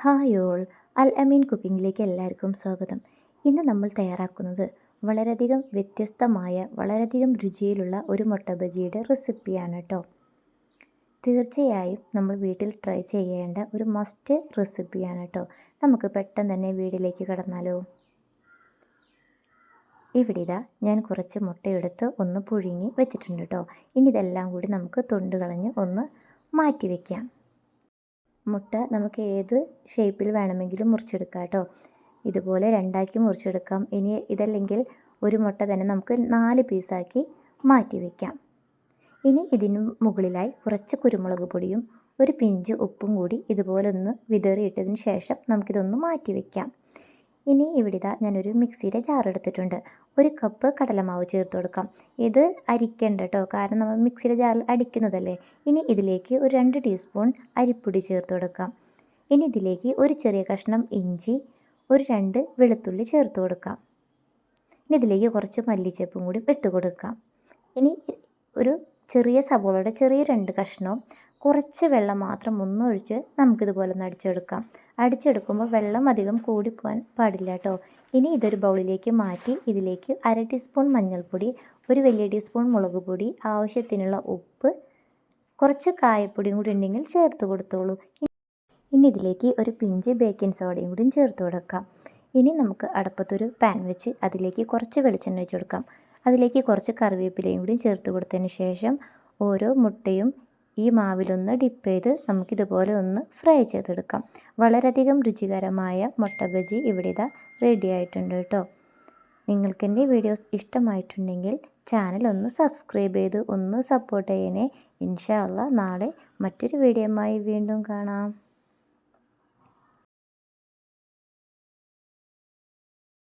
Hi all. അൽ അമീൻ കുക്കിങ്ങിലേക്ക് എല്ലാവർക്കും സ്വാഗതം. ഇന്ന് നമ്മൾ തയ്യാറാക്കുന്നത് വളരെയധികം വ്യത്യസ്തമായ വളരെയധികം രുചിയിലുള്ള ഒരു മുട്ട ബജിയുടെ റെസിപ്പിയാണ് കേട്ടോ തീർച്ചയായും നമ്മൾ വീട്ടിൽ ട്രൈ ചെയ്യേണ്ട ഒരു മസ്റ്റ് റെസിപ്പിയാണ് കേട്ടോ നമുക്ക് പെട്ടെന്ന് തന്നെ വീട്ടിലേക്ക് കടന്നാലോ? ഇവിടെ ഇതാ ഞാൻ കുറച്ച് മുട്ടയെടുത്ത് ഒന്ന് പുഴുങ്ങി വെച്ചിട്ടുണ്ട് കേട്ടോ ഇനി ഇതെല്ലാം കൂടി നമുക്ക് തൊണ്ട് കളഞ്ഞ് ഒന്ന് മാറ്റി വയ്ക്കാം മുട്ട നമുക്ക് ഏത് ഷേപ്പിൽ വേണമെങ്കിലും മുറിച്ചെടുക്കാം കേട്ടോ. ഇതുപോലെ രണ്ടാക്കി മുറിച്ചെടുക്കാം. ഇനി ഇതല്ലെങ്കിൽ ഒരു മുട്ട തന്നെ നമുക്ക് നാല് പീസാക്കി മാറ്റി വയ്ക്കാം ഇനി ഇതിന് മുകളിലായി കുറച്ച് കുരുമുളക് പൊടിയും ഒരു പിഞ്ച് ഉപ്പും കൂടി ഇതുപോലെ ഒന്ന് വിതറിയിട്ടതിന് ശേഷം നമുക്കിതൊന്ന് മാറ്റി വയ്ക്കാം ഇനി ഇവിടെ ഞാനൊരു മിക്സിയുടെ ജാർ എടുത്തിട്ടുണ്ട്. ഒരു കപ്പ് കടലമാവ് ചേർത്ത് കൊടുക്കാം. ഇത് അരിക്കേണ്ട കേട്ടോ കാരണം നമ്മൾ മിക്സിയുടെ ജാറിൽ അടിക്കുന്നതല്ലേ. ഇനി ഇതിലേക്ക് ഒരു രണ്ട് ടീസ്പൂൺ അരിപ്പൊടി ചേർത്ത് കൊടുക്കാം. ഇനി ഇതിലേക്ക് ഒരു ചെറിയ കഷ്ണം ഇഞ്ചി ഒരു രണ്ട് വെളുത്തുള്ളി ചേർത്ത് കൊടുക്കാം. ഇനി ഇതിലേക്ക് കുറച്ച് മല്ലിച്ചപ്പും കൂടി ഇട്ട് കൊടുക്കാം. ഇനി ഒരു ചെറിയ സവോളയുടെ ചെറിയ രണ്ട് കഷ്ണവും കുറച്ച് വെള്ളം മാത്രം ഒന്നൊഴിച്ച് നമുക്കിതുപോലെ ഒന്ന് അടിച്ചെടുക്കാം. അടിച്ചെടുക്കുമ്പോൾ വെള്ളം അധികം കൂടിപ്പോകാൻ പാടില്ല കേട്ടോ ഇനി ഇതൊരു ബൗളിലേക്ക് മാറ്റി ഇതിലേക്ക് അര ടീസ്പൂൺ മഞ്ഞൾപ്പൊടി ഒരു വലിയ ടീസ്പൂൺ മുളക് പൊടി ആവശ്യത്തിനുള്ള ഉപ്പ് കുറച്ച് കായപ്പൊടിയും കൂടി ഉണ്ടെങ്കിൽ ചേർത്ത് കൊടുത്തോളൂ. ഇനി ഇതിലേക്ക് ഒരു പിഞ്ച് ബേക്കിംഗ് സോഡയും കൂടി ചേർത്ത് കൊടുക്കാം. ഇനി നമുക്ക് അടുപ്പത്തൊരു പാൻ വെച്ച് അതിലേക്ക് കുറച്ച് വെളിച്ചെണ്ണ വെച്ച് കൊടുക്കാം. അതിലേക്ക് കുറച്ച് കറിവേപ്പിലയും കൂടി ചേർത്ത് കൊടുത്തതിന് ശേഷം ഓരോ മുട്ടയും ഈ മാവിലൊന്ന് ഡിപ്പ് ചെയ്ത് നമുക്കിതുപോലെ ഒന്ന് ഫ്രൈ ചെയ്തെടുക്കാം. വളരെയധികം രുചികരമായ മുട്ട ബജി ഇവിടെ ഇതാ റെഡി ആയിട്ടുണ്ട് കേട്ടോ നിങ്ങൾക്ക് എന്റെ വീഡിയോസ് ഇഷ്ടമായിട്ടുണ്ടെങ്കിൽ ചാനൽ ഒന്ന് സബ്സ്ക്രൈബ് ചെയ്ത് ഒന്ന് സപ്പോർട്ട് ചെയ്യണേ. ഇൻഷാല്ല നാളെ മറ്റൊരു വീഡിയോയുമായി വീണ്ടും കാണാം.